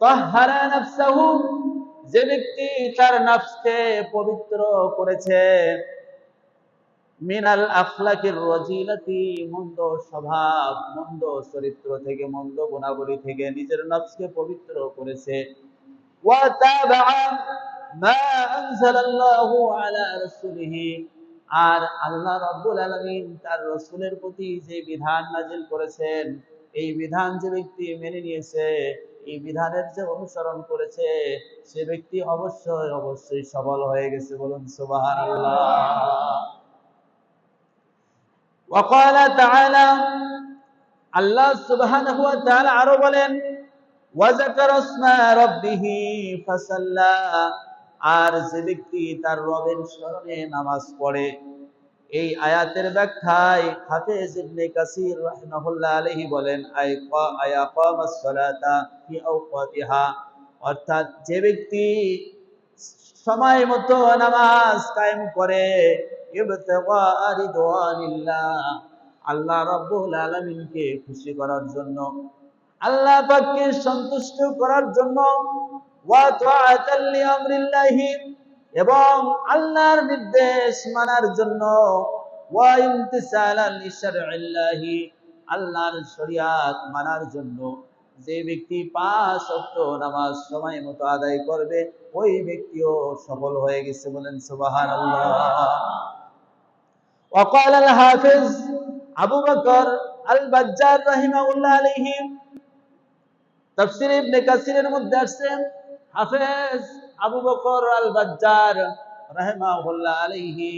তাহহারা নাফসাহু, যে ব্যক্তি তার নফসকে পবিত্র করেছে। মিনাল আখলাকির রাজিলাতি, মন্দ স্বভাব, মন্দ চরিত্র থেকে, মন্দ গুণাবলী থেকে নিজের নফসকে পবিত্র করেছে। আর আল্লাহ তার রাসূলের প্রতি যে বিধান নাজিল করেছেন, এই বিধান যে ব্যক্তি মেনে নিয়েছে এই বিধানের যে অনুসরণ করেছে, সে ব্যক্তি অবশ্যই অবশ্যই সবল হয়ে গেছে বলুন সুবাহান আল্লাহ আল্লাহ সুবাহান আরও বলেন আর যে ব্যক্তি তার রবের স্মরণে নামাজ পড়ে এই আয়াতের ব্যাখ্যায় হাফেজ ইবনে কাসির আলাইহি বলেন সালাতা ফি আওকাতিহা। অর্থাৎ যে ব্যক্তি সময় মতো নামাজ কায়েম করে আল্লাহ রাব্বুল আলামিনকে খুশি করার জন্য, আল্লাহ পাককে সন্তুষ্ট করার জন্য, ওয়া তাআতাল লিআমরিল্লাহি এবং আল্লাহর নির্দেশ মানার জন্য ওয়া ইমতিসালাল লিশারঈল্লাহি আল্লাহর শরিয়াত মানার জন্য যে ব্যক্তি পাঁচ ওয়াক্ত নামাজ সময় মতো আদায় করবে ওই ব্যক্তিও সফল হয়ে গেছে বলেন সুবহানাল্লাহ وقال الحافظ আবু বকর আল বাজ্জার রাহিমাহুল্লাহ আলাইহি তাফসীর ইবনে কাসিরের মধ্যে আসছে হাফেজ আবু বকর আল বাজ্জার রাহিমাহুল্লাহ আলাইহি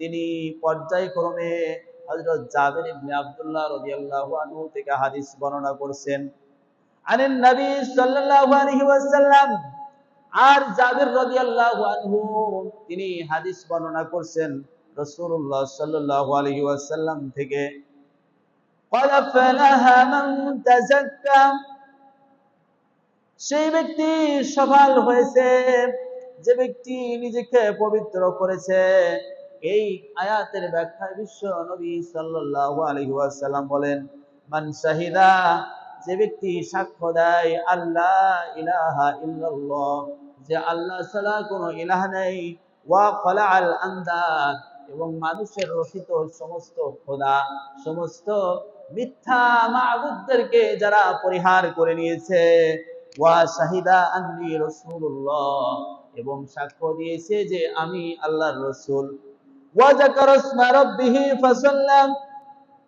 তিনি পর্যায়ক্রমে হযরত জাবির ইবনে আব্দুল্লাহ রাদিয়াল্লাহু আনহু থেকে হাদিস বর্ণনা করছেন আনিন নবী সাল্লাল্লাহু আলাইহি ওয়াসাল্লাম আর জাবির রাদিয়াল্লাহু আনহু তিনি হাদিস বর্ণনা করছেন রাসূলুল্লাহ সাল্লাল্লাহু আলাইহি ওয়াসাল্লাম থেকে قال فلها من تزكى সেই ব্যক্তি সফল হয়েছে, যে ব্যক্তি নিজেকে পবিত্র করেছে। এই আয়াতের ব্যাখ্যায় বিশ্ব নবী ওয়াসাল্লাম বলেন, মান শাহিদা, যে ব্যক্তি সাক্ষ্য দেয় আল্লাহ ইলাহা ইল্লাল্লাহ। যে আল্লাহ ছাড়া কোনো ইলাহ নেই। ওয়া খালাআল আন্দাদ এবং মানুষের রচিত সমস্ত খোদা, সমস্ত মিথ্যা মাবুদদেরকে যারা পরিহার করে নিয়েছে। এবং সাক্ষ্য দিয়েছে যে আমি আল্লাহর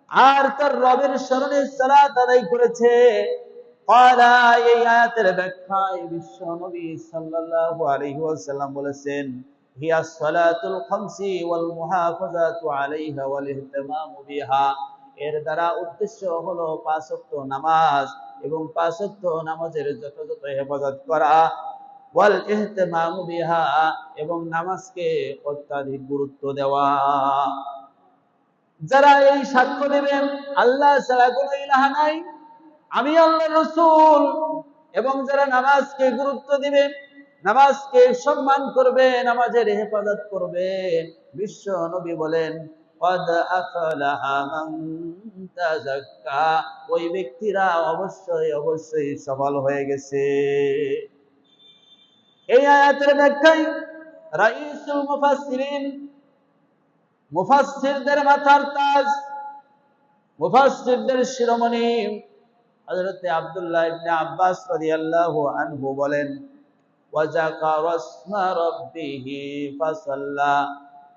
আর তার রবের করেছে। এর দ্বারা উদ্দেশ্য হলো পাঁচ নামাজ। এবং পাঁচ ওয়াক্ত নামাজের যথাযথ হেফাজত করা, ওয়াল ইহতিমামু বিহা এবং নামাজকে অত্যাধিক গুরুত্ব দেওয়া। যারা এই সাক্ষ্য দেবেন, আল্লাহ ছাড়া কোনো ইলাহা নাই। আমি আল্লাহ রসুল এবং যারা নামাজকে গুরুত্ব দিবেন, নামাজকে সম্মান করবে নামাজের হেফাজত করবে বিশ্ব নবী বলেন কদ ওই ব্যক্তিরা অবশ্যই অবশ্যই সফল হয়ে গেছে। এই আয়াতের ব্যাখ্যায় রাইসুল মুফাসসিরিন, মুফাসসিরদের মাথার তাজ, মুফাসসিরদের শিরোমণি হযরত আব্দুল্লাহ ইবনে আব্বাস রাদিয়াল্লাহু আনহু বলেন ওয়াজাকা রাসমা রাব্বিহি ফাসাল্লা।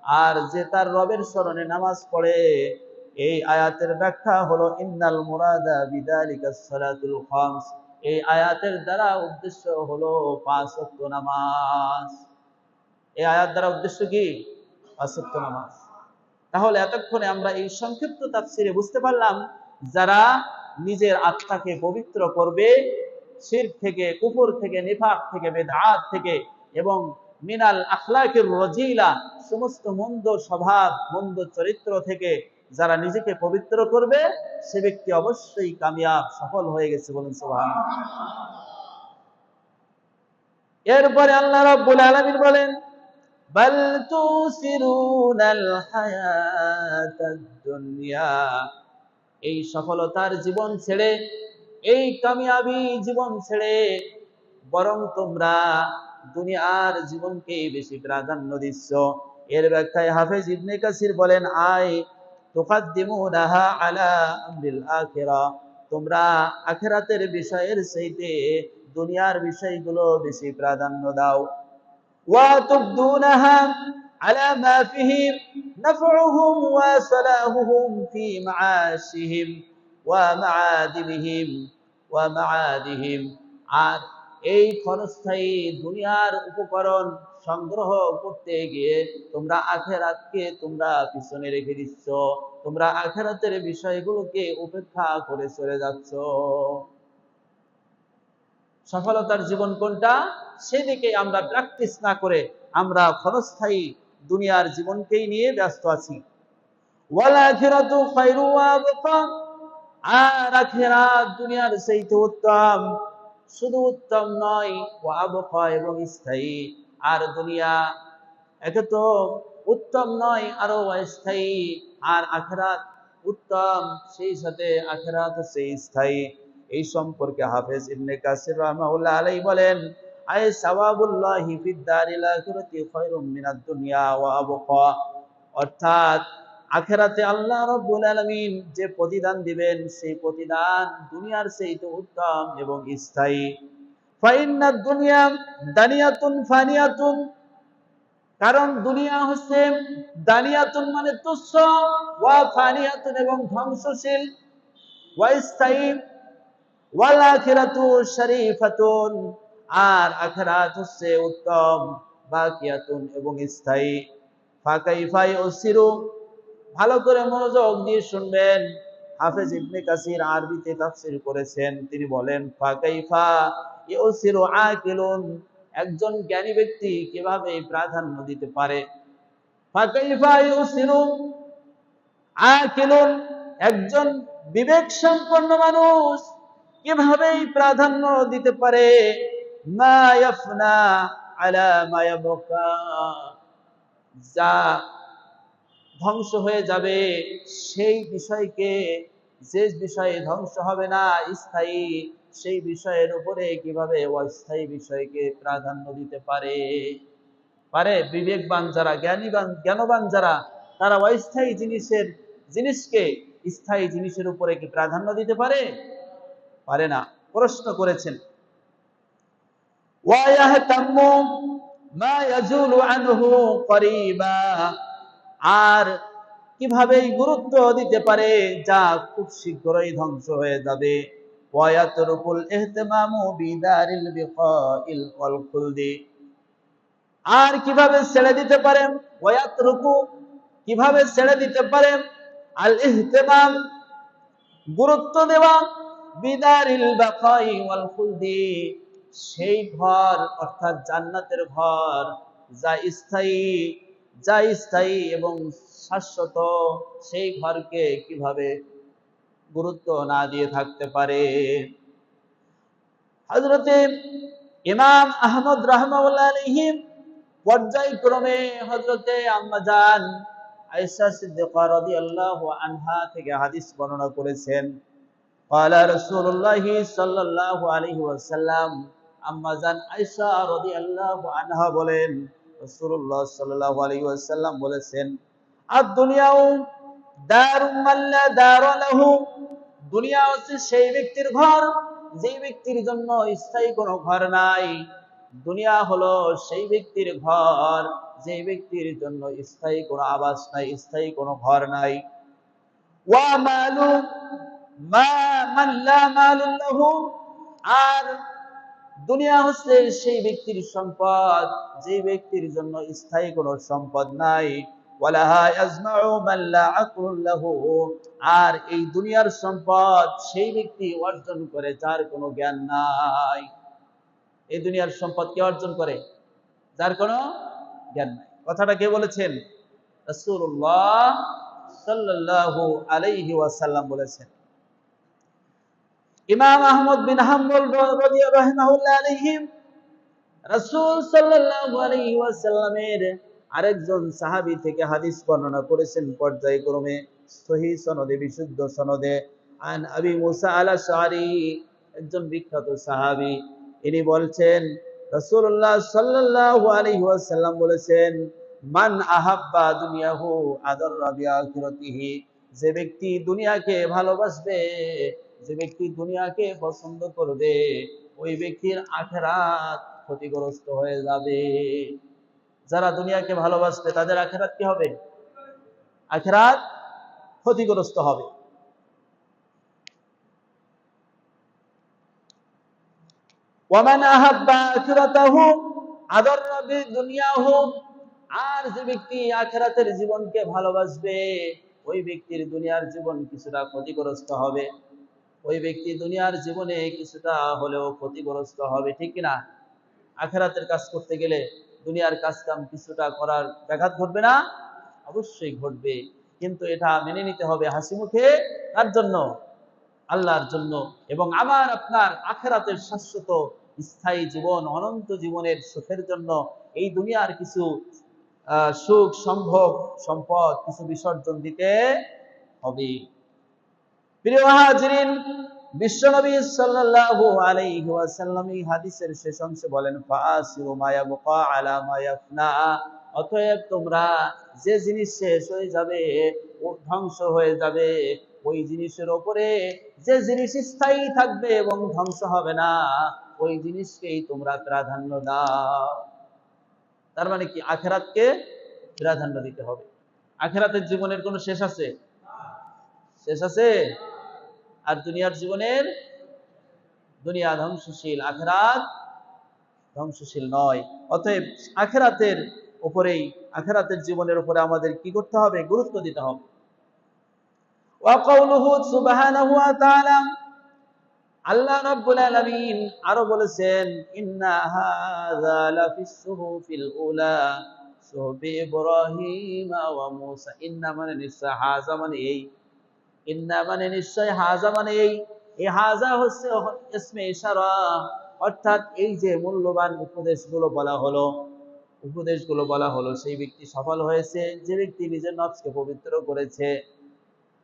আর যে তার রবের স্মরণে নামাজ পড়ে, এই আয়াতের ব্যাখ্যা হলো, ইন্নাল মুরাদা বিদালিকা সালাতুল খামস এই আয়াতের দ্বারা উদ্দেশ্য হলো পাঁচ ওয়াক্ত নামাজ। এই আয়াত দ্বারা উদ্দেশ্য কি? পাঁচ ওয়াক্ত নামাজ। তাহলে এতক্ষণে আমরা এই সংক্ষিপ্ত তাফসিরে বুঝতে পারলাম, যারা নিজের আত্মাকে পবিত্র করবে শির থেকে কুকুর থেকে, নিফাক থেকে, বেদাত থেকে, এবং মিনাল আখলাকের রজিলা সমস্ত মন্দ স্বভাব, মন্দ চরিত্র থেকে যারা নিজেকে পবিত্র করবে, সে ব্যক্তি অবশ্যই কামিয়াব, সফল হয়ে গেছে বলেন সুবহান এরপরে আল্লাহ রাব্বুল আলামিন বলেন, বাল তুসিরুনাল হায়াতাদ দুনিয়া। এই সফলতার জীবন ছেড়ে, এই কামিয়াবি জীবন ছেড়ে বরং তোমরা দুনিয়ার জীবনকে বেশি প্রাধান্য দিচ্ছ। এর ব্যাখ্যায় হাফেজ ইবনে কাসির বলেন আয় তুকাদ্দিমুনাহা আলা আমরিল আখিরা তোমরা আখিরাতের বিষয়ের চাইতে দুনিয়ার বিষয়গুলো বেশি প্রাধান্য দাও ওয়া তুবদুনাহা على ما فيه نفعهم وصلاحهم في معاشهم ومعادبهم ومعادهم আর এই ক্ষণস্থায়ী দুনিয়ার উপকরণ সংগ্রহ করতে গিয়ে তোমরা আখেরাতকে তোমরা পিছনে রেখে দিচ্ছ। তোমরা আখেরাতের বিষয়গুলোকে উপেক্ষা করে চলে যাচ্ছ। সফলতার জীবন কোনটা? সেদিকে আমরা প্র্যাকটিস না করে আমরা ক্ষণস্থায়ী দুনিয়ার জীবনকেই নিয়ে ব্যস্ত আছি। দুনিয়ার চাইতে উত্তম। শুধু উত্তম নয় এবং স্থায়ী। আর দুনিয়া, একে তো উত্তম নয়, আরও অস্থায়ী। আর আখিরাত উত্তম, সেই সাথে আখিরাত হচ্ছে স্থায়ী। এই সম্পর্কে হাফেজ ইবনে কাসির রাহমাহুল্লাহ আলাইহি বলেন আই সাওয়াবুল্লাহি ফিদ দারিল আখিরাতি খায়রুম মিনাদ দুনিয়া ওয়া আবকা। অর্থাৎ, আখেরাতে আল্লাহ রাব্বুল আলামিন যে প্রতিদান দিবেন, সেই প্রতিদান দুনিয়ার চেয়ে উত্তম এবং স্থায়ী। কারণ দুনিয়া হচ্ছে দানিয়াতুন মানে তুচ্ছ, ওয়া ফানিয়াতুন এবং ধ্বংসশীল। ওয়া স্থায়ী ওয়াল আখিরাতু শরীফাতুন। আর আখিরাত হচ্ছে উত্তম, বাকিয়াতুন এবং স্থায়ী। ফাকাইফাই ওসিরু ভালো করে মনোযোগ দিয়ে শুনবেন। হাফেজ ইবনে কাসির আরবিতে তাফসীর করেছেন, তিনি বলেন ফাকাইফা একজন জ্ঞানী ব্যক্তি কীভাবে প্রাধান্য দিতে পারে? একজন বিবেক সম্পন্ন মানুষ কীভাবে প্রাধান্য দিতে পারে? যা ধ্বংস হয়ে যাবে, সেই বিষয়কে, যে বিষয়ে ধ্বংস হবে না, স্থায়ী সেই বিষয়ের উপরে কীভাবে অস্থায়ী বিষয়কে প্রাধান্য দিতে পারে? পারে বিবেকবান যারা, জ্ঞানীবান, জ্ঞানবান যারা, তারা অস্থায়ী জিনিসের, জিনিসকে স্থায়ী জিনিসের উপরে কি প্রাধান্য দিতে পারে? পারে না। প্রশ্ন করেছেন। আর কীভাবে গুরুত্ব দিতে পারে? যা খুব শীঘ্রই ধ্বংস হয়ে যাবে। ইহতিমামু বিদারিল বিকাইল আর কীভাবে ছেড়ে দিতে পারে ওয়ায়াতরুকু কীভাবে ছেড়ে দিতে পারে আল ইহতিমাম, গুরুত্ব দেওয়া, বিদারিল ওয়াল সেই ঘর, অর্থাৎ জান্নাতের ঘর, যা স্থায়ী যা স্থায়ী এবং শাশ্বত, সেই ঘরকে কীভাবে গুরুত্ব না দিয়ে থাকতে পারে হজরতে ইমাম আহমদ রহমাউল্লাহ আলহিম পর্যায়ক্রমে হজরতে আম্মাজান আয়েশা সিদ্দিকা রাদিয়াল্লাহু আনহা থেকে হাদিস বর্ণনা করেছেন قال رسول الله صلى الله عليه وسلم আম্মাজান আয়েশা রাদিয়াল্লাহু আনহা বলেন রাসূলুল্লাহ সাল্লাল্লাহু আলাইহি ওয়াসাল্লাম বলেছেন আর দুনিয়াও দুনিয়া হচ্ছে সেই ব্যক্তির ঘর যে ব্যক্তির জন্য স্থায়ী কোনো ঘর নাই। দুনিয়া হলো সেই ব্যক্তির ঘর যে ব্যক্তির জন্য স্থায়ী কোনো আবাস নাই, স্থায়ী কোনো ঘর নাই। আর দুনিয়া হচ্ছে সেই ব্যক্তির সম্পদ যে ব্যক্তির জন্য স্থায়ী কোনো সম্পদ নাই। আর এই দুনিয়ার সম্পদ সেই ব্যক্তি অর্জন করে, যার কোনো জ্ঞান নাই। এই দুনিয়ার সম্পদ কে অর্জন করে? যার কোনো জ্ঞান নাই। কথাটা কে বলেছেন? বলেছেন। ইমাম রাসূল সাল্লাল্লাহু আরেকজন সাহাবী থেকে হাদিস বর্ণনা করেছেন পর্যায়ক্রমে, সহি সনদে, বিশুদ্ধ সনদে। আন আবি মুসা আল আশআরি একজন বিখ্যাত সাহাবী তিনি বলছেন, রাসূলুল্লাহ সাল্লাল্লাহু আলাইহি ওয়াসাল্লাম বলেছেন, মান আহাব্বা দুনিয়াহু আদাররা বিআখিরাতিহি। যে ব্যক্তি দুনিয়াকে ভালোবাসবে, যে ব্যক্তি দুনিয়াকে পছন্দ করবে, ওই ব্যক্তির আখেরাত ক্ষতিগ্রস্ত হয়ে যাবে। যারা দুনিয়াকে ভালোবাসবে, তাদের আখেরাত কি হবে? আখেরাত ক্ষতিগ্রস্ত হবে। আর যে ব্যক্তি আখেরাতের জীবনকে ভালোবাসবে, ওই ব্যক্তির দুনিয়ার জীবন কিছুটা ক্ষতিগ্রস্ত হবে। ওই ব্যক্তি দুনিয়ার জীবনে কিছুটা হলেও ক্ষতিগ্রস্ত হবে, ঠিক কিনা? আখেরাতের কাজ করতে গেলে দুনিয়ার কাজ কাম কিছুটা করার ব্যাঘাত ঘটবে না? অবশ্যই ঘটবে। কিন্তু এটা মেনে নিতে হবে হাসি মুখে। তার জন্য? আল্লাহর জন্য। এবং আমার আপনার আখেরাতের শাশ্বত স্থায়ী জীবন, অনন্ত জীবনের সুখের জন্য এই দুনিয়ার কিছু সুখ সম্ভব সম্পদ কিছু বিসর্জন দিতে হবে। প্রিয় ধ্বংস হয়ে যাবে, ওই জিনিসের ওপরে যে জিনিস স্থায়ী থাকবে এবং ধ্বংস হবে না, ওই জিনিসকেই তোমরা প্রাধান্য দাও। তার মানে কি? আখেরাতকে প্রাধান্য দিতে হবে। আখেরাতের জীবনের কোনো শেষ আছে? শেষ আছে? আর দুনিয়ার জীবনের দুনিয়া ধ্বংসশীল, আখেরাত ধ্বংসশীল নয়। অতএব আখেরাতের উপরেই, আখেরাতের জীবনের উপরে আমাদের কি করতে হবে? গুরুত্ব দিতে হবে। আরও বলেছেন মানে মানে এই ইন্না মানে নিশ্চয় হাযা মানে এই এই হাযা হচ্ছে ইশারা। অর্থাৎ এই যে মূল্যবান উপদেশগুলো বলা হলো, উপদেশগুলো বলা হলো, সেই ব্যক্তি সফল হয়েছে, যে ব্যক্তি নিজের নফসকে পবিত্র করেছে,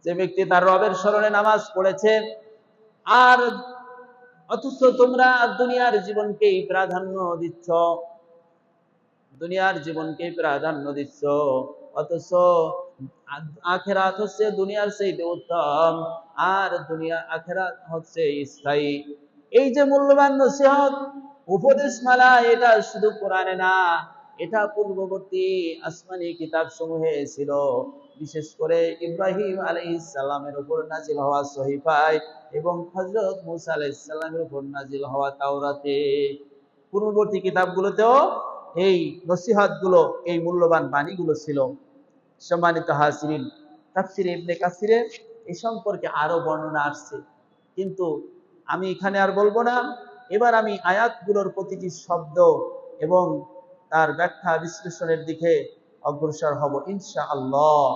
যে ব্যক্তি তার রবের স্মরণে নামাজ পড়েছে, আর অথচ তোমরা দুনিয়ার জীবনকেই প্রাধান্য দিচ্ছ, দুনিয়ার জীবনকেই প্রাধান্য দিচ্ছ, অথচ আখেরাত হচ্ছে দুনিয়ার চাইতে উত্তম, আর দুনিয়া, আখেরাত হচ্ছে স্থায়ী। এই যে মূল্যবান নসিহত, উপদেশমালা, এটা শুধু কোরআনে না, এটা পূর্ববর্তী আসমানি কিতাব সমূহে ছিল। বিশেষ করে ইব্রাহিম আলাইহিস উপর নাজিল হওয়া সহিফায় এবং হযরত মুসা আলাইহিস উপর নাজিল হওয়া তাওরাতে। পূর্ববর্তী কিতাবগুলোতেও এই নসিহতগুলো, এই মূল্যবান বাণীগুলো ছিল। সম্মানিত হাসিন তাফসির ইবনে কাসিরের এই সম্পর্কে আরও বর্ণনা আসছে। কিন্তু আমি এখানে আর বলব না, এবার আমি আয়াতগুলোর প্রতিটি শব্দ এবং তার ব্যাখ্যা বিশ্লেষণের দিকে অগ্রসর হব ইনশাআল্লাহ।